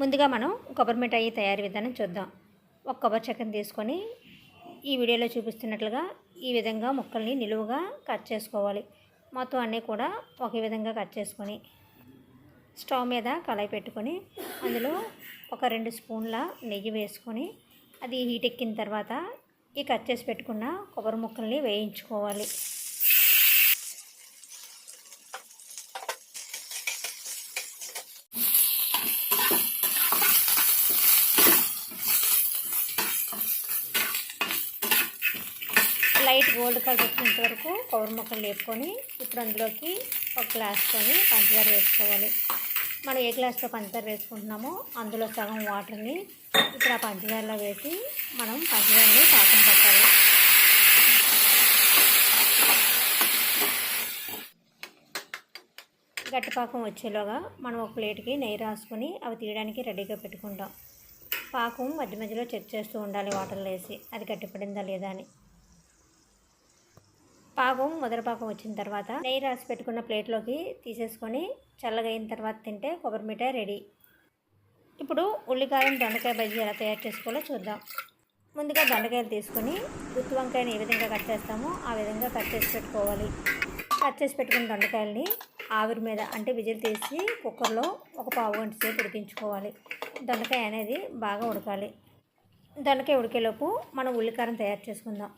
ముందుగా మనం కొబ్బరి మిఠాయి తయారీ విధానం చూద్దాం ఒక కొబ్బరి చెక్కను తీసుకొని ఈ వీడియోలో చూపిస్తున్నట్లుగా ఈ విధంగా ముక్కల్ని నిలువుగా కట్ చేసుకోవాలి మొత్తం అన్నీ కూడా ఒకే విధంగా కట్ చేసుకొని స్టవ్ మీద కళాయి పెట్టుకొని అందులో ఒక రెండు స్పూన్ల నెయ్యి వేసుకొని అది హీట్ ఎక్కిన తర్వాత ఈ కట్ చేసి పెట్టుకున్న కొబ్బరి ముక్కల్ని వేయించుకోవాలి లైట్ గోల్డ్ కలర్ వచ్చేంత వరకు కవర్ ముక్కలు వేసుకొని ఇప్పుడు అందులోకి ఒక గ్లాస్తోని పంచదార వేసుకోవాలి మనం ఏ గ్లాస్తో పంచదార వేసుకుంటున్నామో అందులో సగం వాటర్ని ఇప్పుడు ఆ పంచదారలో వేసి మనం పంచదారని పాకం పట్టాలి గట్టిపాకం వచ్చేలోగా మనం ఒక ప్లేట్కి నెయ్యి రాసుకొని అవి తీయడానికి రెడీగా పెట్టుకుంటాం పాకం మధ్య మధ్యలో చెక్ చేస్తూ ఉండాలి వాటర్లో వేసి అది గట్టిపడిందా లేదా అని పాకం మొదటి పాకం వచ్చిన తర్వాత నెయ్యి రాసి పెట్టుకున్న ప్లేట్లోకి తీసేసుకొని చల్లగా అయిన తర్వాత తింటే కొబ్బరి మిఠాయి రెడీ ఇప్పుడు ఉల్లికారం దొండకాయ బజ్జీ ఎలా తయారు చేసుకోవాలో చూద్దాం ముందుగా దొండకాయలు తీసుకొని గుత్తి వంకాయని ఏ విధంగా కట్ చేస్తామో ఆ విధంగా కట్ చేసి పెట్టుకోవాలి కట్ చేసి పెట్టుకున్న దొండకాయలని ఆవిరి మీద అంటే విజిల్ తీసి కుక్కర్లో ఒక పావు గంట సేపు ఉడికించుకోవాలి దొండకాయ అనేది బాగా ఉడకాలి దొండకాయ ఉడికేలోపు మనం ఉల్లికారం తయారు చేసుకుందాం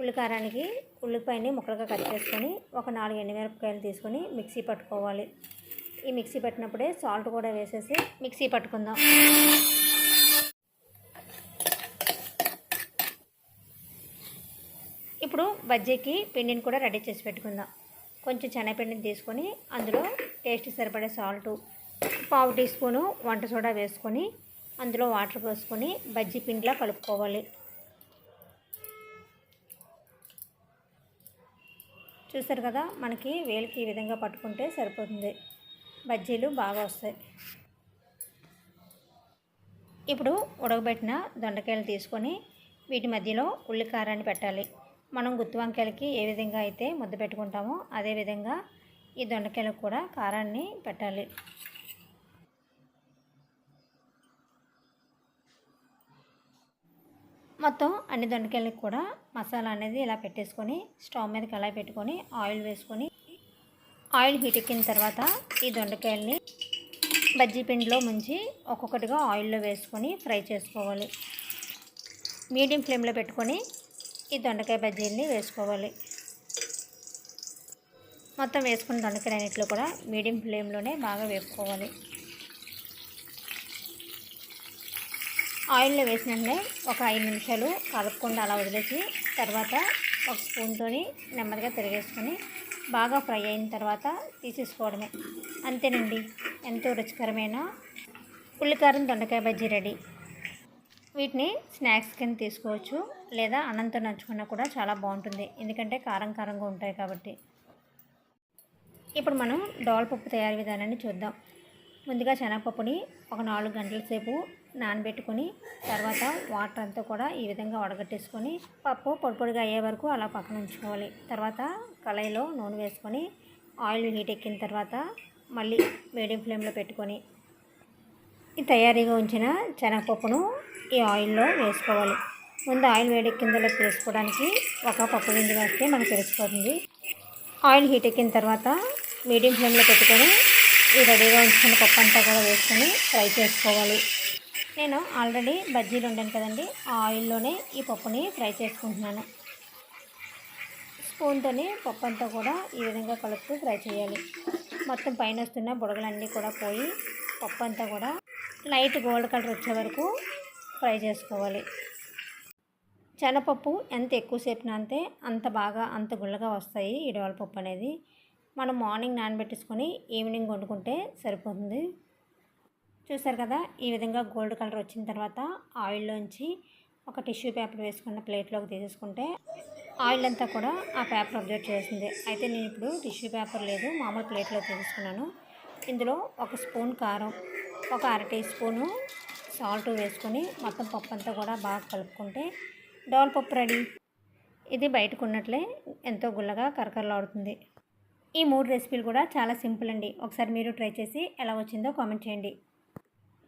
ఉల్లికారానికి ఉల్లిపాయని ముక్కలుగా కట్ చేసుకొని ఒక నాలుగు ఎండుమిరపకాయలు తీసుకొని మిక్సీ పట్టుకోవాలి ఈ మిక్సీ పట్టినప్పుడే సాల్ట్ కూడా వేసేసి మిక్సీ పట్టుకుందాం ఇప్పుడు బజ్జీకి పిండిని కూడా రెడీ చేసి పెట్టుకుందాం కొంచెం శనగపిండిని తీసుకొని అందులో టేస్ట్ సరిపడే సాల్టు పావు టీ స్పూను వంట సోడా వేసుకొని అందులో వాటర్ పోసుకొని బజ్జీ పిండిలా కలుపుకోవాలి చూసారు కదా మనకి వేలికి ఈ విధంగా పట్టుకుంటే సరిపోతుంది బజ్జీలు బాగా వస్తాయి ఇప్పుడు ఉడకబెట్టిన దొండకాయలు తీసుకొని వీటి మధ్యలో ఉల్లికారాన్ని పెట్టాలి మనం గుత్తి వంకాయలకి ఏ విధంగా అయితే ముద్ద పెట్టుకుంటామో అదేవిధంగా ఈ దొండకాయలకు కూడా కారాన్ని పెట్టాలి మొత్తం అన్ని దొండకాయలకి కూడా మసాలా అనేది ఇలా పెట్టేసుకొని స్టవ్ మీద కళాయి పెట్టుకొని ఆయిల్ వేసుకొని ఆయిల్ హీట్ ఎక్కిన తర్వాత ఈ దొండకాయల్ని బజ్జీ పిండిలో ముంచి ఒక్కొక్కటిగా ఆయిల్లో వేసుకొని ఫ్రై చేసుకోవాలి మీడియం ఫ్లేమ్లో పెట్టుకొని ఈ దొండకాయ బజ్జీల్ని వేసుకోవాలి మొత్తం వేసుకున్న దొండకాయలు అన్నింటిలో కూడా మీడియం ఫ్లేమ్లోనే బాగా వేపుకోవాలి ఆయిల్లో వేసినంటే ఒక ఐదు నిమిషాలు కలుపుకుండా అలా వదిలేసి తర్వాత ఒక స్పూన్తో నెమ్మదిగా తిరిగేసుకొని బాగా ఫ్రై అయిన తర్వాత తీసేసుకోవడమే అంతేనండి ఎంతో రుచికరమైన ఉల్లికారం దొండకాయ బజ్జీ రెడీ వీటిని స్నాక్స్ కింద తీసుకోవచ్చు లేదా అన్నంతో నచ్చుకున్నా కూడా చాలా బాగుంటుంది ఎందుకంటే కారం కారంగా ఉంటాయి కాబట్టి ఇప్పుడు మనం డోల్ పప్పు తయారీ విధానాన్ని చూద్దాం ముందుగా శనగపప్పుని ఒక నాలుగు గంటల సేపు నానబెట్టుకొని తర్వాత వాటర్ అంతా కూడా ఈ విధంగా వడగట్టేసుకొని పప్పు పొడిపొడిగా అయ్యే వరకు అలా పక్కన ఉంచుకోవాలి తర్వాత కళాయిలో నూనె వేసుకొని ఆయిల్ హీట్ ఎక్కిన తర్వాత మళ్ళీ మీడియం ఫ్లేమ్లో పెట్టుకొని ఈ తయారీగా ఉంచిన శనగపప్పును ఈ ఆయిల్లో వేసుకోవాలి ముందు ఆయిల్ వేడెక్కిందలో వేసుకోవడానికి ఒక పప్పు గింజలు వేస్తే మనకు తెలిసిపోతుంది ఆయిల్ హీట్ ఎక్కిన తర్వాత మీడియం ఫ్లేమ్లో పెట్టుకొని ఈ రెడీగా ఉంచుకున్న పప్పు అంతా కూడా వేసుకొని ఫ్రై చేసుకోవాలి నేను ఆల్రెడీ బజ్జీలు ఉండాను కదండి ఆ ఆయిల్లోనే ఈ పప్పుని ఫ్రై చేసుకుంటున్నాను స్పూన్తో పప్పు అంతా కూడా ఈ విధంగా కలుపుతూ ఫ్రై చేయాలి మొత్తం పైన వస్తున్న బుడగలన్నీ కూడా పోయి పప్పు అంతా కూడా లైట్ గోల్డ్ కలర్ వచ్చే వరకు ఫ్రై చేసుకోవాలి శనగపప్పు ఎంత ఎక్కువసేపు నానితే అంత బాగా అంత గుళ్ళగా వస్తాయి ఇడవల పప్పు అనేది మనం మార్నింగ్ నానబెట్టేసుకొని ఈవినింగ్ వండుకుంటే సరిపోతుంది చూసారు కదా ఈ విధంగా గోల్డ్ కలర్ వచ్చిన తర్వాత ఆయిల్లోంచి ఒక టిష్యూ పేపర్ వేసుకున్న ప్లేట్లోకి తీసేసుకుంటే ఆయిల్ అంతా కూడా ఆ పేపర్ అబ్జర్వ్ చేసింది అయితే నేను ఇప్పుడు టిష్యూ పేపర్ లేదు మామూలు ప్లేట్లో తీసుకున్నాను ఇందులో ఒక స్పూన్ కారం ఒక అర టీ స్పూను సాల్ట్ వేసుకొని మొత్తం పప్పు అంతా కూడా బాగా కలుపుకుంటే డోల్ పప్పు రెడీ ఇది బయటకు ఉన్నట్లే ఎంతో గుల్లగా కరకరలాడుతుంది ఈ మూడు రెసిపీలు కూడా చాలా సింపుల్ అండి ఒకసారి మీరు ట్రై చేసి ఎలా వచ్చిందో కామెంట్ చేయండి